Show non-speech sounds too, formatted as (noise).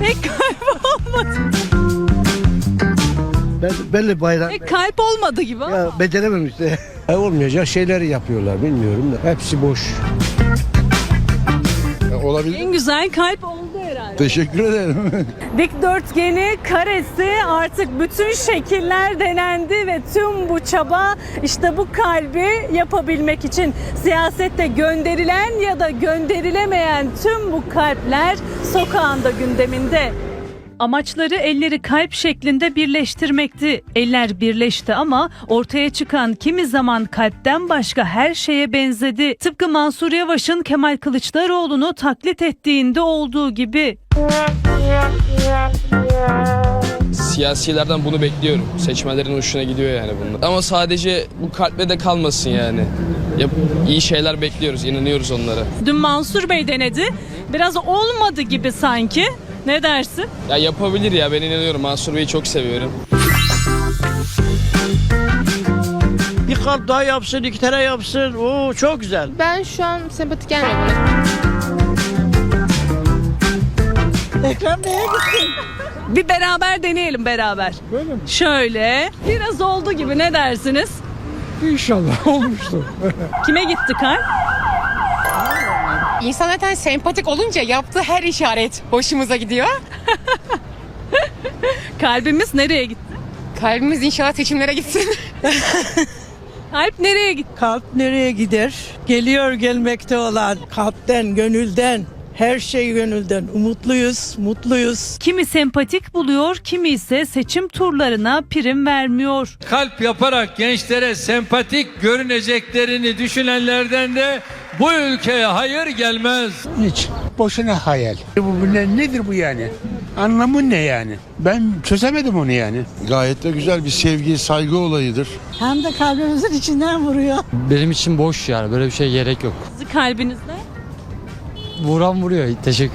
Pek kalp olmadı. Ben, belli bayram. Pek kalp olmadı gibi ama. Ya beceremem işte. E, olmayacak şeyleri yapıyorlar bilmiyorum da hepsi boş. Olabilir. En güzel kalp herhalde. Teşekkür ederim. (laughs) Dikdörtgeni, karesi artık bütün şekiller denendi ve tüm bu çaba işte bu kalbi yapabilmek için siyasette gönderilen ya da gönderilemeyen tüm bu kalpler sokağında gündeminde. Amaçları elleri kalp şeklinde birleştirmekti. Eller birleşti ama ortaya çıkan kimi zaman kalpten başka her şeye benzedi. Tıpkı Mansur Yavaş'ın Kemal Kılıçdaroğlu'nu taklit ettiğinde olduğu gibi. Siyasilerden bunu bekliyorum. Seçmenlerin hoşuna gidiyor yani bunlar. Ama sadece bu kalple de kalmasın yani. Ya, iyi şeyler bekliyoruz, inanıyoruz onlara. Dün Mansur Bey denedi. Biraz olmadı gibi sanki. Ne dersin? Ya yapabilir ya ben inanıyorum. Mansur Bey'i çok seviyorum. Bir kalp daha yapsın, iki tane yapsın. Oo çok güzel. Ben şu an sempatik gelmiyor bana. Bir beraber deneyelim beraber. Şöyle. Biraz oldu gibi ne dersiniz? İnşallah (laughs) olmuştur. Kime gitti kalp? İnsan zaten sempatik olunca yaptığı her işaret hoşumuza gidiyor. (laughs) Kalbimiz nereye gitti? Kalbimiz inşallah seçimlere gitsin. (laughs) Kalp nereye gitti? Kalp nereye gider? Geliyor gelmekte olan kalpten, gönülden, her şey gönülden. Umutluyuz, mutluyuz. Kimi sempatik buluyor, kimi ise seçim turlarına prim vermiyor. kalp yaparak gençlere sempatik görüneceklerini düşünenlerden de bu ülkeye hayır gelmez. Hiç. Boşuna hayal. Bu ne, nedir bu yani? Anlamı ne yani? Ben çözemedim onu yani. Gayet de güzel bir sevgi, saygı olayıdır. Hem de kalbimizin içinden vuruyor. Benim için boş yani böyle bir şey gerek yok. Sizi kalbinizde. Vuran vuruyor. Teşekkür